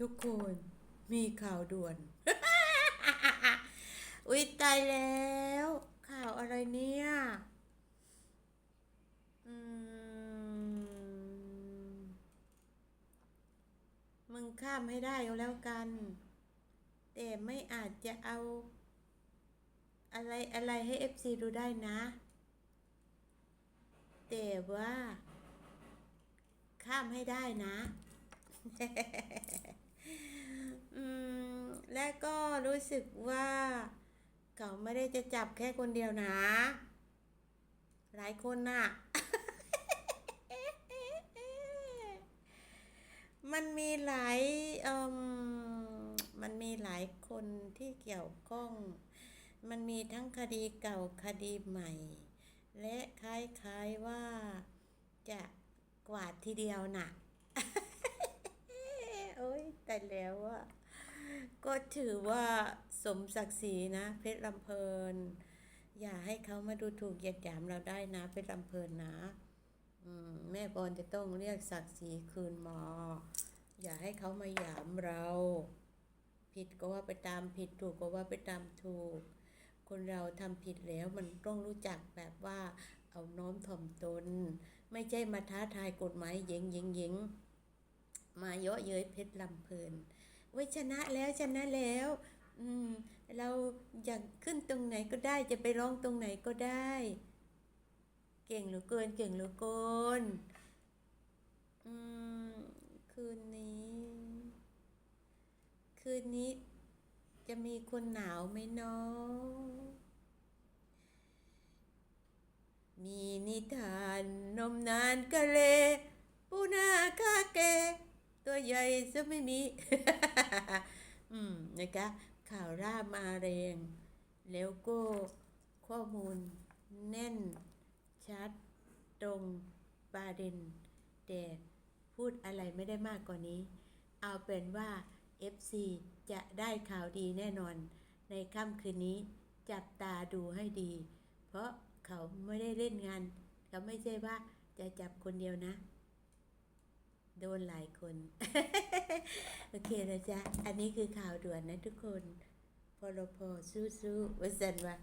ทุกคนมีข่าวด่วน อุ๊ยตายแล้ว ข่าวอะไรเนี่ย อืม มึงข้ามให้ได้แล้วกัน แต่ไม่อาจจะเอา อะไรอะไรให้ FC ดูได้นะ แต่ว่า ข้ามให้ได้นะ และก็รู้สึกว่า เขาไม่ได้จะจับแค่คนเดียวนะ หลายคนน่ะ มันมีหลายเอ่มมันมีหลายคนที่เกี่ยวข้อง มันมีทั้งคดีเก่าคดีใหม่ และคล้ายๆว่าจะกวาดทีเดียวน่ะ โอ้ยแต่แล้วอะ ก็ถือว่าสมศักดิ์ศรีนะ เพชรลำเพลิน อย่าให้เขามาดูถูกเหยียดหยามเราได้นะ เพชรลำเพลินนะมแม่บอลจะต้องเรียกศักดิ์ศรีคืนมาอย่าให้เขามาหยามเรา ผิดก็ว่าไปตามผิดถูกก็ว่าไปตามถูก คนเราทำผิดแล้วมันต้องรู้จักแบบว่าเอาน้อมถ่อมตน ไม่ใช่มาท้าทายกฎหมายเยิงยิงยิงมาเยาะเย้ยเพชรลำเพลิน ไว้ชนะแล้วชนะแล้วอืมเราอยากขึ้นตรงไหนก็ได้จะไปร้องตรงไหนก็ได้ เก่งเหลือเกินเก่งเหลือเกินอืมคืนนี้ คืนนี้จะมีคนหนาวไหมเนาะมีนิทานนมนานกะเลปูนาคาเก ใหญ่จะไม่มี อืมนะคะ ข่าวร่ามาแรง แล้วก็ข้อมูลแน่นชัดตรงประเด็น แต่พูดอะไรไม่ได้มากกว่านี้ เอาเป็นว่า FC จะได้ข่าวดีแน่นอน ในค่ำคืนนี้จับตาดูให้ดี เพราะเขาไม่ได้เล่นงาน เขาไม่ใช่ว่าจะจับคนเดียวนะ โดนหลายคน โอเคนะจ๊ะ อันนี้คือข่าวด่วนนะทุกคน พอรพอสู้ๆวัสันว่า